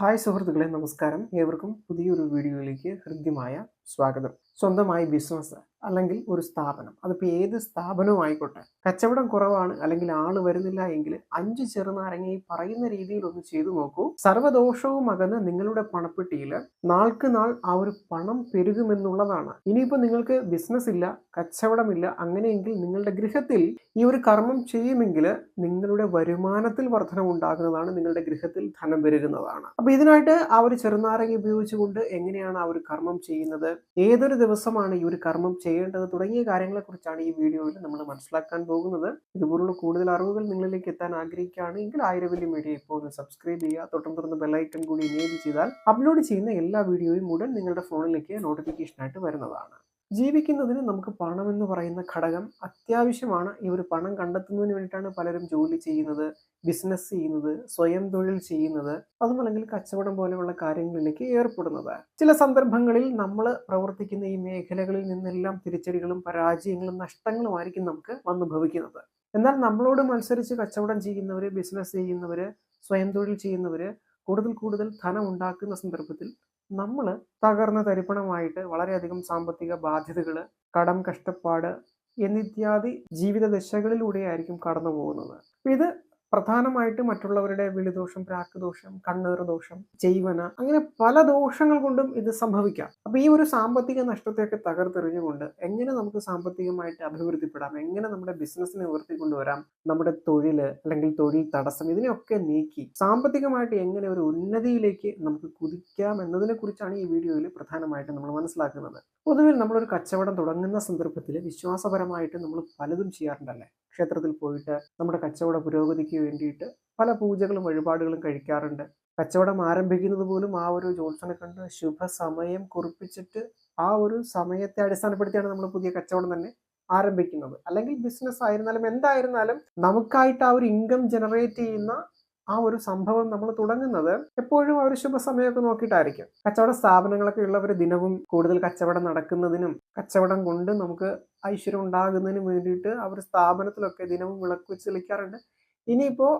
Hi സുഹൃത്തുക്കളെ നമസ്കാരം. ഏവർക്കും പുതിയൊരു വീഡിയോയിലേക്ക് ഹൃദ്യമായ സ്വാഗതം. സ്വന്തമായി ബിസിനസ് അല്ലെങ്കിൽ ഒരു സ്ഥാപനം. അതിപ്പോൾ ഏത് സ്ഥാപനവും ആയിക്കോട്ടെ കച്ചവടം കുറവാണ് അല്ലെങ്കിൽ ആൾ വരുന്നില്ല എങ്കിൽ അഞ്ച് ചെറുനാരങ്ങ ഈ പറയുന്ന രീതിയിൽ ഒന്ന് ചെയ്തു നോക്കൂ. സർവദോഷവും അകന്ന് നിങ്ങളുടെ പണപ്പെട്ടിയിൽ നാൾക്ക് നാൾ ആ ഒരു പണം പെരുകുമെന്നുള്ളതാണ്. ഇനിയിപ്പോൾ നിങ്ങൾക്ക് ബിസിനസ് ഇല്ല കച്ചവടമില്ല അങ്ങനെയെങ്കിൽ നിങ്ങളുടെ ഗൃഹത്തിൽ ഈ ഒരു കർമ്മം ചെയ്യുമെങ്കിൽ നിങ്ങളുടെ വരുമാനത്തിൽ വർധനം ഉണ്ടാകുന്നതാണ് നിങ്ങളുടെ ഗൃഹത്തിൽ ധനം പെരുകുന്നതാണ്. അപ്പോൾ ഇതിനായിട്ട് ആ ഒരു ചെറുനാരങ്ങ ഉപയോഗിച്ചുകൊണ്ട് എങ്ങനെയാണ് ആ ഒരു കർമ്മം ചെയ്യുന്നത്? ഏതൊരു ദിവസമാണ് ഈ ഒരു കർമ്മം ചെയ്യേണ്ടത് തുടങ്ങിയ കാര്യങ്ങളെ കുറിച്ചാണ് ഈ വീഡിയോയിൽ നമ്മൾ മനസ്സിലാക്കാൻ പോകുന്നത്. ഇതുപോലുള്ള കൂടുതൽ അറിവുകൾ നിങ്ങളിലേക്ക് എത്താൻ ആഗ്രഹിക്കുകയാണെങ്കിൽ ആയിരവല്ലി മീഡിയ ഇപ്പോൾ ഒന്ന് സബ്സ്ക്രൈബ് ചെയ്യുക. തൊട്ടും തുടർന്ന് ബെല്ലൈക്കൺ കൂടി ഇനേബിൾ ചെയ്താൽ അപ്ലോഡ് ചെയ്യുന്ന എല്ലാ വീഡിയോയും ഉടൻ നിങ്ങളുടെ ഫോണിലേക്ക് നോട്ടിഫിക്കേഷനായിട്ട് വരുന്നതാണ്. ജീവിക്കുന്നതിന് നമുക്ക് പണം എന്ന് പറയുന്ന ഘടകം അത്യാവശ്യമാണ്. ഈ ഒരു പണം കണ്ടെത്തുന്നതിന് വേണ്ടിയിട്ടാണ് പലരും ജോലി ചെയ്യുന്നത് ബിസിനസ് ചെയ്യുന്നത് സ്വയം തൊഴിൽ ചെയ്യുന്നത്. അതുമല്ലെങ്കിൽ കച്ചവടം പോലെയുള്ള കാര്യങ്ങളിലേക്ക് ഏർപ്പെടുന്നത്. ചില സന്ദർഭങ്ങളിൽ നമ്മൾ പ്രവർത്തിക്കുന്ന ഈ മേഖലകളിൽ നിന്നെല്ലാം തിരിച്ചടികളും പരാജയങ്ങളും നഷ്ടങ്ങളും ആയിരിക്കും നമുക്ക് വന്നു ഭവിക്കുന്നത്. എന്നാൽ നമ്മളോട് മത്സരിച്ച് കച്ചവടം ചെയ്യുന്നവര് ബിസിനസ് ചെയ്യുന്നവര് സ്വയം തൊഴിൽ ചെയ്യുന്നവര് കൂടുതൽ കൂടുതൽ ധനം ഉണ്ടാക്കുന്ന സന്ദർഭത്തിൽ നമ്മൾ തകർന്ന തരിപ്പണമായിട്ട് വളരെയധികം സാമ്പത്തിക ബാധ്യതകൾ കടം കഷ്ടപ്പാട് എന്നിത്യാദി ജീവിത ദശകളിലൂടെയായിരിക്കും കടന്നു പോകുന്നത് ഇത് പ്രധാനമായിട്ട് മറ്റുള്ളവരുടെ വിളിദോഷം പ്രാക്കുദോഷം കണ്ണേറ് ദോഷം ചെയ്വന അങ്ങനെ പല ദോഷങ്ങൾ കൊണ്ടും ഇത് സംഭവിക്കാം. അപ്പൊ ഈ ഒരു സാമ്പത്തിക നഷ്ടത്തെയൊക്കെ തകർത്തെറിഞ്ഞുകൊണ്ട് എങ്ങനെ നമുക്ക് സാമ്പത്തികമായിട്ട് അഭിവൃദ്ധിപ്പെടാം? എങ്ങനെ നമ്മുടെ ബിസിനസ്സിനെ ഉയർത്തിക്കൊണ്ടുവരാം? നമ്മുടെ തൊഴിൽ അല്ലെങ്കിൽ തൊഴിൽ തടസ്സം ഇതിനെയൊക്കെ നീക്കി സാമ്പത്തികമായിട്ട് എങ്ങനെ ഒരു ഉന്നതിയിലേക്ക് നമുക്ക് കുതിക്കാം എന്നതിനെ കുറിച്ചാണ് ഈ വീഡിയോയിൽ പ്രധാനമായിട്ട് നമ്മൾ മനസ്സിലാക്കുന്നത്. പൊതുവിൽ നമ്മളൊരു കച്ചവടം തുടങ്ങുന്ന സന്ദർഭത്തിൽ വിശ്വാസപരമായിട്ട് നമ്മൾ പലതും ചെയ്യാറുണ്ടല്ലേ? ക്ഷേത്രത്തിൽ പോയിട്ട് നമ്മുടെ കച്ചവട പുരോഗതിക്ക് വേണ്ടിയിട്ട് പല പൂജകളും വഴിപാടുകളും കഴിക്കാറുണ്ട്. കച്ചവടം ആരംഭിക്കുന്നത് പോലും ആ ഒരു ജോത്സനെ കണ്ട് ശുഭസമയം കുറിപ്പിച്ചിട്ട് ആ ഒരു സമയത്തെ അടിസ്ഥാനപ്പെടുത്തിയാണ് നമ്മൾ പുതിയ കച്ചവടം തന്നെ ആരംഭിക്കുന്നത്. അല്ലെങ്കിൽ ബിസിനസ് ആയിരുന്നാലും എന്തായിരുന്നാലും നമുക്കായിട്ട് ആ ഒരു ഇൻകം ജനറേറ്റ് ചെയ്യുന്ന ആ ഒരു സംഭവം നമ്മൾ തുടങ്ങുന്നത് എപ്പോഴും ആ ഒരു ശുഭസമയമൊക്കെ നോക്കിയിട്ടായിരിക്കും. കച്ചവട സ്ഥാപനങ്ങളൊക്കെ ഉള്ളവർ ദിനവും കൂടുതൽ കച്ചവടം നടക്കുന്നതിനും കച്ചവടം കൊണ്ട് നമുക്ക് ഐശ്വര്യം ഉണ്ടാകുന്നതിനും വേണ്ടിയിട്ട് അവർ സ്ഥാപനത്തിലൊക്കെ ദിനവും വിളക്ക് വെച്ച് തെളിക്കാറുണ്ട് ഇനിയിപ്പോൾ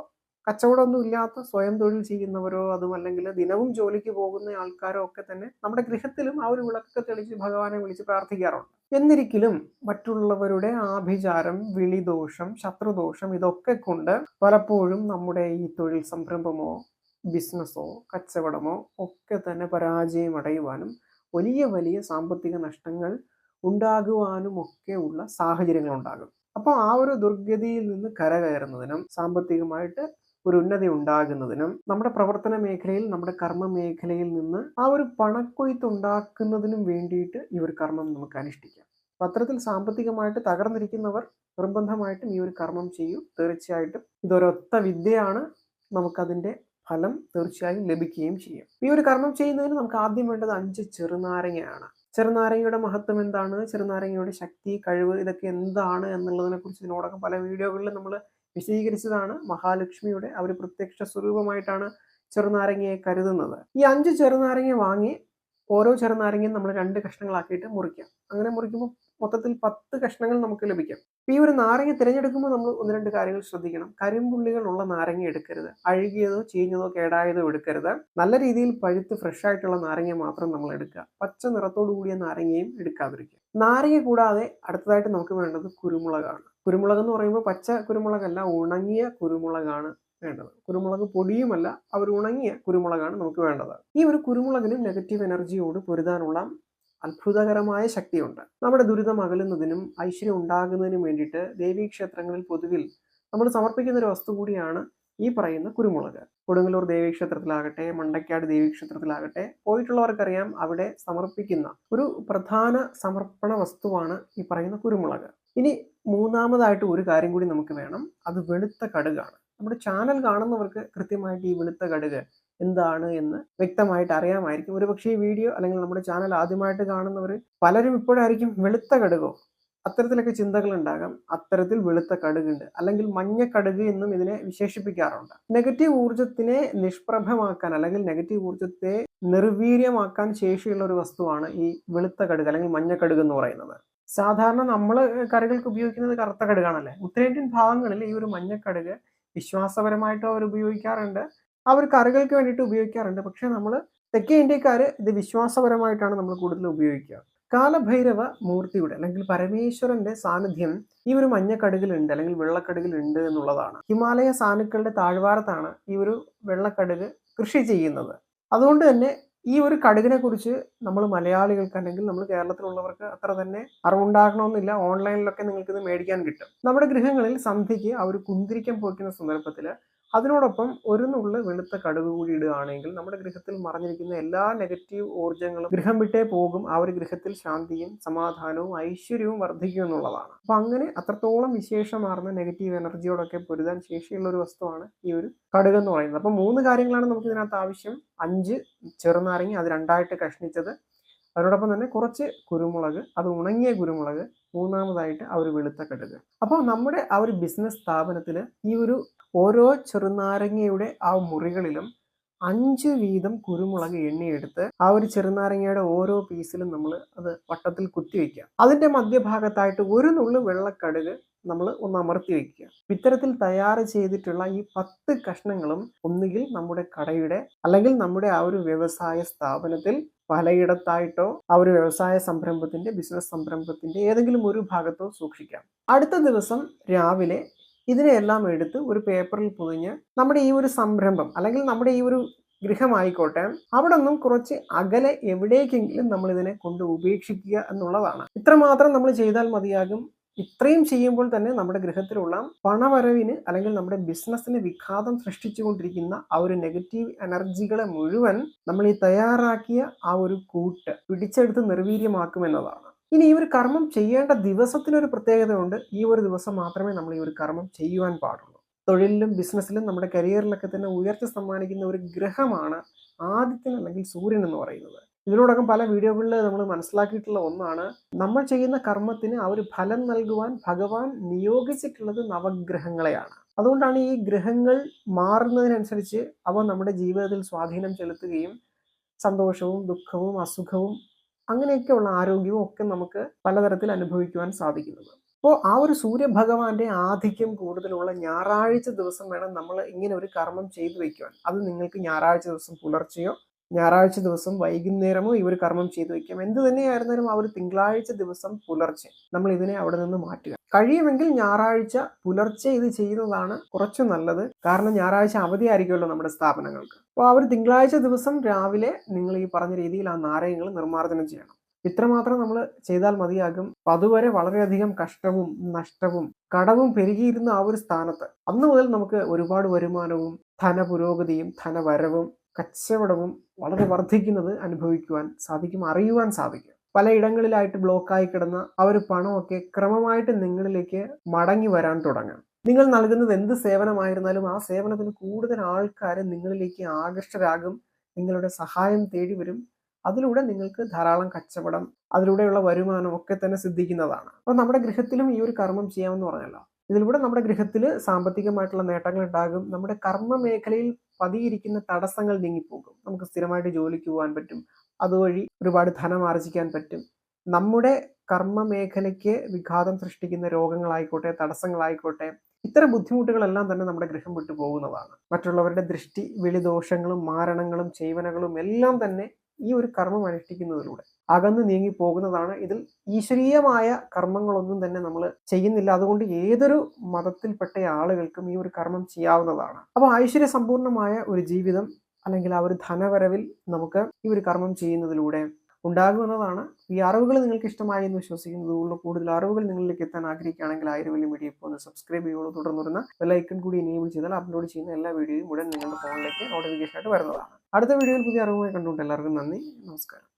കച്ചവടമൊന്നും ഇല്ലാത്ത സ്വയം തൊഴിൽ ചെയ്യുന്നവരോ അതും അല്ലെങ്കിൽ ദിനവും ജോലിക്ക് പോകുന്ന ആൾക്കാരോ ഒക്കെ തന്നെ നമ്മുടെ ഗൃഹത്തിലും ആ ഒരു വിളക്കൊക്കെ തെളിച്ച് ഭഗവാനെ വിളിച്ച് പ്രാർത്ഥിക്കാറുണ്ട്. എന്നിരിക്കലും മറ്റുള്ളവരുടെ ആഭിചാരം വിളിദോഷം ശത്രുദോഷം ഇതൊക്കെ കൊണ്ട് പലപ്പോഴും നമ്മുടെ ഈ തൊഴിൽ സംരംഭമോ ബിസിനസ്സോ കച്ചവടമോ ഒക്കെ തന്നെ പരാജയം അടയുവാനും വലിയ വലിയ സാമ്പത്തിക നഷ്ടങ്ങൾ ഉണ്ടാകുവാനും ഒക്കെ ഉള്ള സാഹചര്യങ്ങൾ ഉണ്ടാകും അപ്പോൾ ആ ഒരു ദുർഗതിയിൽ നിന്ന് കരകയറുന്നതിനും സാമ്പത്തികമായിട്ട് ഒരു ഉന്നതി ഉണ്ടാകുന്നതിനും നമ്മുടെ പ്രവർത്തന മേഖലയിൽ നമ്മുടെ കർമ്മ മേഖലയിൽ നിന്ന് ആ ഒരു പണക്കൊയ്ത്ത് ഉണ്ടാക്കുന്നതിനും വേണ്ടിയിട്ട് ഈ ഒരു കർമ്മം നമുക്ക് അനുഷ്ഠിക്കാം. പത്രത്തിൽ സാമ്പത്തികമായിട്ട് തകർന്നിരിക്കുന്നവർ നിർബന്ധമായിട്ടും ഈ ഒരു കർമ്മം ചെയ്യൂ. തീർച്ചയായിട്ടും ഇതൊരൊത്ത വിദ്യയാണ് നമുക്കതിന്റെ ഫലം തീർച്ചയായും ലഭിക്കുകയും ചെയ്യും. ഈ ഒരു കർമ്മം ചെയ്യുന്നതിന് നമുക്ക് ആദ്യം വേണ്ടത് അഞ്ച് ചെറുനാരങ്ങയാണ്. ചെറുനാരങ്ങയുടെ മഹത്വം എന്താണ്? ചെറുനാരങ്ങയുടെ ശക്തി കഴിവ് ഇതൊക്കെ എന്താണ് എന്നുള്ളതിനെ കുറിച്ച് പല വീഡിയോകളിലും നമ്മൾ വിശദീകരിച്ചതാണ്. മഹാലക്ഷ്മിയുടെ ഒരു പ്രത്യക്ഷ സ്വരൂപമായിട്ടാണ് ചെറുനാരങ്ങയെ കരുതുന്നത്. ഈ അഞ്ച് ചെറുനാരങ്ങ വാങ്ങി ഓരോ ചെറുനാരങ്ങയും നമ്മൾ രണ്ട് കഷ്ണങ്ങളാക്കിയിട്ട് മുറിക്കാം. അങ്ങനെ മുറിക്കുമ്പോൾ മൊത്തത്തിൽ പത്ത് കഷ്ണങ്ങൾ നമുക്ക് ലഭിക്കും. ഈ ഒരു നാരങ്ങ തിരഞ്ഞെടുക്കുമ്പോൾ നമ്മൾ ഒന്ന് രണ്ട് കാര്യങ്ങൾ ശ്രദ്ധിക്കണം. കരിമ്പുള്ളികൾ ഉള്ള നാരങ്ങ എടുക്കരുത്. അഴുകിയതോ ചീഞ്ഞതോ കേടായതോ എടുക്കരുത്. നല്ല രീതിയിൽ പഴുത്ത് ഫ്രഷ് ആയിട്ടുള്ള നാരങ്ങ മാത്രം നമ്മൾ എടുക്കുക. പച്ച നിറത്തോടു കൂടിയ നാരങ്ങയും എടുക്കാതിരിക്കുക. നാരങ്ങ കൂടാതെ അടുത്തതായിട്ട് നമുക്ക് വേണ്ടത് കുരുമുളകാണ്. കുരുമുളക് എന്ന് പറയുമ്പോൾ പച്ച കുരുമുളകല്ല ഉണങ്ങിയ കുരുമുളകാണ് വേണ്ടത്. കുരുമുളക് പൊടിയുമല്ല അവർ ഉണങ്ങിയ കുരുമുളകാണ് നമുക്ക് വേണ്ടത്. ഈ ഒരു കുരുമുളകിനും നെഗറ്റീവ് എനർജിയോട് പൊരുതാനുള്ള അത്ഭുതകരമായ ശക്തിയുണ്ട്. നമ്മുടെ ദുരിതം അകലുന്നതിനും ഐശ്വര്യം ഉണ്ടാകുന്നതിനും വേണ്ടിയിട്ട് ദേവീക്ഷേത്രങ്ങളിൽ പൊതുവിൽ നമ്മൾ സമർപ്പിക്കുന്ന ഒരു വസ്തു കൂടിയാണ് ഈ പറയുന്ന കുരുമുളക്. കൊടുങ്ങല്ലൂർ ദേവീക്ഷേത്രത്തിലാകട്ടെ മണ്ടക്കാട് ദേവീക്ഷേത്രത്തിലാകട്ടെ പോയിട്ടുള്ളവർക്കറിയാം അവിടെ സമർപ്പിക്കുന്ന ഒരു പ്രധാന സമർപ്പണ വസ്തുവാണ് ഈ പറയുന്ന കുരുമുളക്. ഇനി മൂന്നാമതായിട്ട് ഒരു കാര്യം കൂടി നമുക്ക് വേണം. അത് വെളുത്ത കടുകാണ്. നമ്മുടെ ചാനൽ കാണുന്നവർക്ക് കൃത്യമായിട്ട് ഈ വെളുത്ത കടുക് എന്താണ് എന്ന് വ്യക്തമായിട്ട് അറിയാമായിരിക്കും. ഒരുപക്ഷെ ഈ വീഡിയോ അല്ലെങ്കിൽ നമ്മുടെ ചാനൽ ആദ്യമായിട്ട് കാണുന്നവർ പലരും ഇപ്പോഴായിരിക്കും വെളുത്ത കടുകോ? അത്തരത്തിലൊക്കെ ചിന്തകൾ ഉണ്ടാകാം. അത്തരത്തിൽ വെളുത്ത കടുകുണ്ട്. അല്ലെങ്കിൽ മഞ്ഞ കടുക് എന്നും ഇതിനെ വിശേഷിപ്പിക്കാറുണ്ട്. നെഗറ്റീവ് ഊർജത്തിനെ നിഷ്പ്രഭമാക്കാൻ അല്ലെങ്കിൽ നെഗറ്റീവ് ഊർജത്തെ നിർവീര്യമാക്കാൻ ശേഷിയുള്ള ഒരു വസ്തുവാണ് ഈ വെളുത്ത കടുക് അല്ലെങ്കിൽ മഞ്ഞ കടുക് എന്ന് പറയുന്നത്. സാധാരണ നമ്മൾ കറികൾക്ക് ഉപയോഗിക്കുന്നത് കറുത്ത കടുകാണല്ലേ? ഉത്തരേന്ത്യൻ ഭാഗങ്ങളിൽ ഈ ഒരു മഞ്ഞക്കടുക് വിശ്വാസപരമായിട്ട് അവർ ഉപയോഗിക്കാറുണ്ട്. അവർ കറികൾക്ക് വേണ്ടിയിട്ട് ഉപയോഗിക്കാറുണ്ട്. പക്ഷേ നമ്മൾ തെക്കേ ഇന്ത്യക്കാർ ഇത് വിശ്വാസപരമായിട്ടാണ് നമ്മൾ കൂടുതൽ ഉപയോഗിക്കുക. കാലഭൈരവ മൂർത്തിയുടെ അല്ലെങ്കിൽ പരമേശ്വരന്റെ സാന്നിധ്യം ഈ ഒരു മഞ്ഞക്കടുകിലുണ്ട് അല്ലെങ്കിൽ വെള്ളക്കടുകിലുണ്ട് എന്നുള്ളതാണ്. ഹിമാലയ സാനുക്കളുടെ താഴ്വാരത്താണ് ഈ ഒരു വെള്ളക്കടുക് കൃഷി ചെയ്യുന്നത്. അതുകൊണ്ട് തന്നെ ഈ ഒരു കടുകിനെ കുറിച്ച് നമ്മൾ മലയാളികൾക്ക് അല്ലെങ്കിൽ നമ്മൾ കേരളത്തിലുള്ളവർക്ക് അത്ര തന്നെ അറിവുണ്ടാകണമെന്നില്ല. ഓൺലൈനിലൊക്കെ നിങ്ങൾക്ക് ഇത് മേടിക്കാൻ കിട്ടും. നമ്മുടെ ഗൃഹങ്ങളിൽ സന്ധ്യയ്ക്ക് ആ ഒരു കുന്തിരിക്കം പൊയ്ക്കുന്ന സന്ദർഭത്തിൽ അതിനോടൊപ്പം ഒരു നുള്ള വെളുത്ത കടുക് കൂടി ഇടുകയാണെങ്കിൽ നമ്മുടെ ഗൃഹത്തിൽ മറഞ്ഞിരിക്കുന്ന എല്ലാ നെഗറ്റീവ് ഊർജങ്ങളും ഗൃഹം വിട്ടേ പോകും. ആ ഒരു ഗൃഹത്തിൽ ശാന്തിയും സമാധാനവും ഐശ്വര്യവും വർദ്ധിക്കും എന്നുള്ളതാണ്. അപ്പൊ അങ്ങനെ അത്രത്തോളം വിശേഷമാർന്ന നെഗറ്റീവ് എനർജിയോടൊക്കെ പൊരുതാൻ ശേഷിയുള്ള ഒരു വസ്തുവാണ് ഈ ഒരു കടുക് എന്ന് പറയുന്നത്. അപ്പൊ മൂന്ന് കാര്യങ്ങളാണ് നമുക്ക് ഇതിനകത്ത് ആവശ്യം. അഞ്ച് ചെറുനാരങ്ങി അത് രണ്ടായിട്ട് കഷ്ണിച്ചത്. അതിനോടൊപ്പം തന്നെ കുറച്ച് കുരുമുളക് അത് ഉണങ്ങിയ കുരുമുളക് മൂന്നാമതായിട്ട് ആ ഒരു വെളുത്ത കടുക്. അപ്പോൾ നമ്മുടെ ആ ഒരു ബിസിനസ് സ്ഥാപനത്തിൽ ഈ ഒരു ഓരോ ചെറുനാരങ്ങയുടെ ആ മുറികളിലും അഞ്ച് വീതം കുരുമുളക് എണ്ണിയെടുത്ത് ആ ഒരു ചെറുനാരങ്ങയുടെ ഓരോ പീസിലും നമ്മൾ അത് വട്ടത്തിൽ കുത്തിവെക്കുക അതിന്റെ മധ്യഭാഗത്തായിട്ട് ഒരു നുള്ളു വെള്ളക്കടുക് നമ്മൾ ഒന്ന് അമർത്തി വെക്കുക. ഇത്തരത്തിൽ തയ്യാർ ചെയ്തിട്ടുള്ള ഈ പത്ത് കഷ്ണങ്ങളും ഒന്നുകിൽ നമ്മുടെ കടയുടെ അല്ലെങ്കിൽ നമ്മുടെ ആ ഒരു വ്യവസായ സ്ഥാപനത്തിൽ പലയിടത്തായിട്ടോ ഒരു വ്യവസായ സംരംഭത്തിന്റെ ബിസിനസ് സംരംഭത്തിന്റെ ഏതെങ്കിലും ഒരു ഭാഗത്തോ സൂക്ഷിക്കാം. അടുത്ത ദിവസം രാവിലെ ഇതിനെയെല്ലാം എടുത്ത് ഒരു പേപ്പറിൽ പൊതിഞ്ഞ് നമ്മുടെ ഈ ഒരു സംരംഭം അല്ലെങ്കിൽ നമ്മുടെ ഈ ഒരു ഗൃഹമായിക്കോട്ടെ അവിടെ നിന്നും കുറച്ച് അകലെ എവിടേക്കെങ്കിലും നമ്മൾ ഇതിനെ കൊണ്ട് ഉപേക്ഷിക്കുക എന്നുള്ളതാണ്. ഇത്രമാത്രം നമ്മൾ ചെയ്താൽ മതിയാകും. ഇത്രയും ചെയ്യുമ്പോൾ തന്നെ നമ്മുടെ ഗൃഹത്തിലുള്ള പണവരവിന് അല്ലെങ്കിൽ നമ്മുടെ ബിസിനസ്സിന് വിഘാതം സൃഷ്ടിച്ചുകൊണ്ടിരിക്കുന്ന ആ ഒരു നെഗറ്റീവ് എനർജികളെ മുഴുവൻ നമ്മൾ ഈ തയ്യാറാക്കിയ ആ ഒരു കൂട്ട് പിടിച്ചെടുത്ത് നിർവീര്യമാക്കുമെന്നതാണ് ഇനി ഈ ഒരു കർമ്മം ചെയ്യേണ്ട ദിവസത്തിനൊരു പ്രത്യേകതയുണ്ട്. ഈ ഒരു ദിവസം മാത്രമേ നമ്മൾ ഈ ഒരു കർമ്മം ചെയ്യുവാൻ പാടുള്ളൂ. തൊഴിലിലും ബിസിനസ്സിലും നമ്മുടെ കരിയറിലൊക്കെ തന്നെ ഉയർച്ച സമ്മാനിക്കുന്ന ഒരു ഗ്രഹമാണ് ആദിത്യൻ അല്ലെങ്കിൽ സൂര്യൻ എന്ന് പറയുന്നത്. ഇതിനോടകം പല വീഡിയോകളിൽ നമ്മൾ മനസ്സിലാക്കിയിട്ടുള്ള ഒന്നാണ് നമ്മൾ ചെയ്യുന്ന കർമ്മത്തിന് ആ ഒരു ഫലം നൽകുവാൻ ഭഗവാൻ നിയോഗിച്ചിട്ടുള്ളത് നവഗ്രഹങ്ങളെയാണ്. അതുകൊണ്ടാണ് ഈ ഗ്രഹങ്ങൾ മാറുന്നതിനനുസരിച്ച് അവ നമ്മുടെ ജീവിതത്തിൽ സ്വാധീനം ചെലുത്തുകയും സന്തോഷവും ദുഃഖവും അസുഖവും അങ്ങനെയൊക്കെയുള്ള ആരോഗ്യവും ഒക്കെ നമുക്ക് പലതരത്തിൽ അനുഭവിക്കുവാൻ സാധിക്കുന്നത്. അപ്പോൾ ആ ഒരു സൂര്യഭഗവാന്റെ ആധിക്യം കൂടുതലുള്ള ഞായറാഴ്ച ദിവസം വേണം നമ്മൾ ഇങ്ങനെ ഒരു കർമ്മം ചെയ്തു വയ്ക്കുവാൻ അത് നിങ്ങൾക്ക് ഞായറാഴ്ച ദിവസം പുലർച്ചെയോ ഞായറാഴ്ച ദിവസം വൈകുന്നേരമോ ഇവർ കർമ്മം ചെയ്തു വെക്കാം എന്ത് തന്നെയായിരുന്നാലും ഒരു തിങ്കളാഴ്ച ദിവസം പുലർച്ചെ നമ്മൾ ഇതിനെ അവിടെ നിന്ന് മാറ്റുക. കഴിയുമെങ്കിൽ ഞായറാഴ്ച പുലർച്ചെ ഇത് ചെയ്യുന്നതാണ് കുറച്ച് നല്ലത്. കാരണം ഞായറാഴ്ച അവധിയായിരിക്കുമല്ലോ നമ്മുടെ സ്ഥാപനങ്ങൾക്ക്. അപ്പോൾ ഒരു തിങ്കളാഴ്ച ദിവസം രാവിലെ നിങ്ങൾ ഈ പറഞ്ഞ രീതിയിൽ ആ നാരകങ്ങൾ നിർമ്മാർജനം ചെയ്യണം. ഇത്രമാത്രം നമ്മൾ ചെയ്താൽ മതിയാകും. അപ്പൊ അതുവരെ വളരെയധികം കഷ്ടവും നഷ്ടവും കടവും പെരുകിയിരുന്ന ആ ഒരു സ്ഥാനത്ത് അന്ന് മുതൽ നമുക്ക് ഒരുപാട് വരുമാനവും ധനപുരോഗതിയും ധനവരവും കച്ചവടവും വളരെ വർദ്ധിക്കുന്നത് അനുഭവിക്കുവാൻ സാധിക്കും അറിയുവാൻ സാധിക്കും. പലയിടങ്ങളിലായിട്ട് ബ്ലോക്കായി കിടന്ന ആ ഒരു പണമൊക്കെ ക്രമമായിട്ട് നിങ്ങളിലേക്ക് മടങ്ങി വരാൻ തുടങ്ങാം. നിങ്ങൾ നൽകുന്നത് എന്ത് സേവനമായിരുന്നാലും ആ സേവനത്തിന് കൂടുതൽ ആൾക്കാർ നിങ്ങളിലേക്ക് ആകർഷരാകും നിങ്ങളുടെ സഹായം തേടി വരും. അതിലൂടെ നിങ്ങൾക്ക് ധാരാളം കച്ചവടം അതിലൂടെയുള്ള വരുമാനം ഒക്കെ തന്നെ സിദ്ധിക്കുന്നതാണ്. അപ്പോൾ നമ്മുടെ ഗൃഹത്തിലും ഈ ഒരു കർമ്മം ചെയ്യാമെന്ന് പറഞ്ഞല്ലോ. ഇതിലൂടെ നമ്മുടെ ഗൃഹത്തിൽ സാമ്പത്തികമായിട്ടുള്ള നേട്ടങ്ങൾ ഉണ്ടാകും. നമ്മുടെ കർമ്മ മേഖലയിൽ പതിയിരിക്കുന്ന തടസ്സങ്ങൾ നീങ്ങിപ്പോകും. നമുക്ക് സ്ഥിരമായിട്ട് ജോലിക്ക് പോകാൻ പറ്റും. അതുവഴി ഒരുപാട് ധനം ആർജിക്കാൻ പറ്റും. നമ്മുടെ കർമ്മ മേഖലയ്ക്ക് വിഘാതം സൃഷ്ടിക്കുന്ന രോഗങ്ങളായിക്കോട്ടെ തടസ്സങ്ങളായിക്കോട്ടെ ഇത്തരം ബുദ്ധിമുട്ടുകളെല്ലാം തന്നെ നമ്മുടെ ഗൃഹം വിട്ടു പോകുന്നതാണ്. മറ്റുള്ളവരുടെ ദൃഷ്ടി വിളിദോഷങ്ങളും മാരണങ്ങളും ചെയ്വനകളും എല്ലാം തന്നെ ഈ ഒരു കർമ്മം അനുഷ്ഠിക്കുന്നതിലൂടെ അകന്നു നീങ്ങി പോകുന്നതാണ് ഇതിൽ ഈശ്വരീയമായ കർമ്മങ്ങളൊന്നും തന്നെ നമ്മൾ ചെയ്യുന്നില്ല. അതുകൊണ്ട് ഏതൊരു മതത്തിൽപ്പെട്ട ആളുകൾക്കും ഈ ഒരു കർമ്മം ചെയ്യാവുന്നതാണ്. അപ്പോൾ ഐശ്വര്യ സമ്പൂർണമായ ഒരു ജീവിതം അല്ലെങ്കിൽ ആ ഒരു ധനവരവിൽ നമുക്ക് ഈ ഒരു കർമ്മം ചെയ്യുന്നതിലൂടെ ഉണ്ടാകുമെന്നതാണ് ഈ അറിവുകൾ നിങ്ങൾക്ക് ഇഷ്ടമായി എന്ന് വിശ്വസിക്കുന്നതുകൊണ്ട് കൂടുതൽ അറിവുകൾ നിങ്ങളിലേക്ക് എത്താൻ ആഗ്രഹിക്കുകയാണെങ്കിൽ ആയിരം വലിയ മീഡിയ ഇപ്പോൾ ഒന്ന് സബ്സ്ക്രൈബ് ചെയ്യുള്ളൂ തുടർന്ന് ബെല്ലൈക്കൺ കൂടി എനേബിൾ ചെയ്താൽ അപ്ലോഡ് ചെയ്യുന്ന എല്ലാ വീഡിയോയും ഉടൻ നിങ്ങളുടെ ഫോണിലേക്ക് നോട്ടിഫിക്കേഷൻ ആയിട്ട് വരുന്നതാണ്. അടുത്ത വീഡിയോയിൽ പുതിയ അറിവുമായി കണ്ടുകൊണ്ട് എല്ലാവർക്കും നന്ദി. നമസ്കാരം.